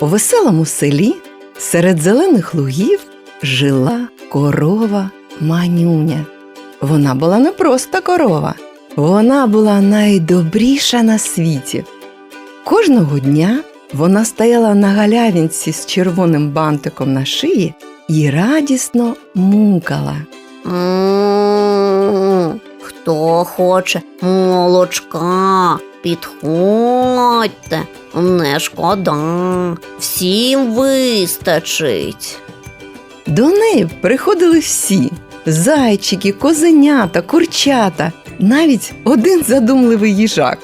У веселому селі серед зелених лугів жила корова Манюня. Вона була не просто корова, вона була найдобріша на світі. Кожного дня вона стояла на галявинці з червоним бантиком на шиї і радісно мукала. Хто хоче молочка, підходьте, не шкода, всім вистачить. До неї приходили всі: зайчики, козенята, курчата, навіть один задумливий їжак.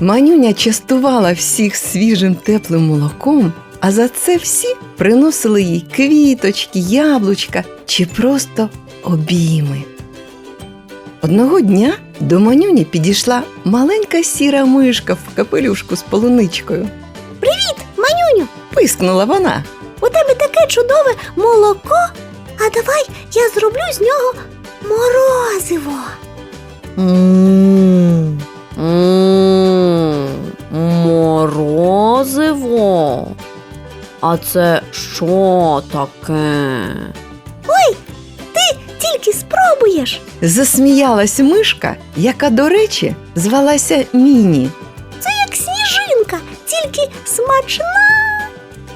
Манюня частувала всіх свіжим теплим молоком, а за це всі приносили їй квіточки, яблучка чи просто обійми. Одного дня до манюні підійшла маленька сіра мишка в капелюшку з полуничкою. Привіт, Манюню, Пискнула вона. у тебе таке чудове молоко, а давай я зроблю з нього морозиво. Морозиво? А це що таке? Тільки спробуєш. Засміялась мишка, яка, до речі, звалася Міні. Це Як сніжинка, тільки смачна.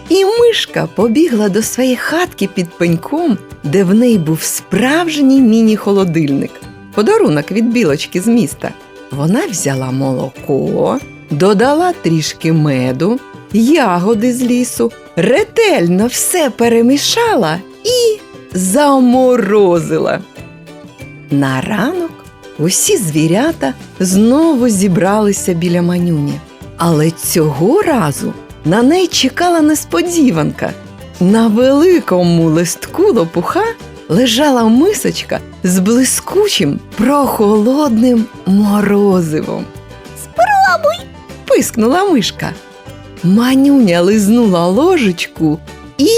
І мишка побігла до своєї хатки під пеньком, де в неї був справжній міні-холодильник, подарунок від білочки з міста. Вона взяла молоко, додала трішки меду, ягоди з лісу, ретельно все перемішала і заморозила. На ранок усі звірята знову зібралися біля манюні. Але цього разу на неї чекала несподіванка. На великому листку лопуха лежала мисочка з блискучим прохолодним морозивом. Спробуй. Пискнула мишка. Манюня лизнула ложечку і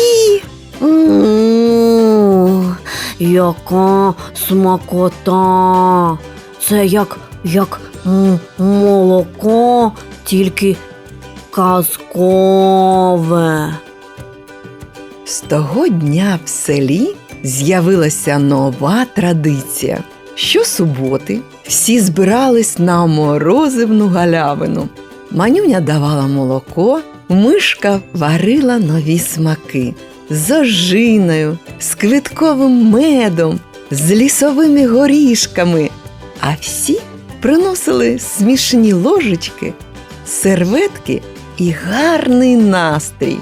Яка смакота. Це як, як молоко, тільки казкове. З того дня в селі з'явилася нова традиція. Щосуботи всі збирались на морозивну галявину. Манюня давала молоко, мишка варила нові смаки з ожиною, з квітковим медом, з лісовими горішками. А всі приносили смішні ложечки, серветки і гарний настрій.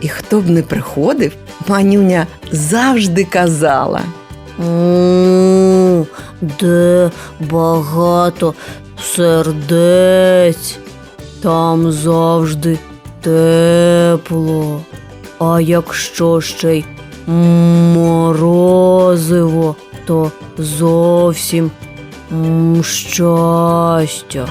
І хто б не приходив, манюня завжди казала. М, Де багато сердець, там завжди тепло. А якщо ще й морозиво, то зовсім щастя.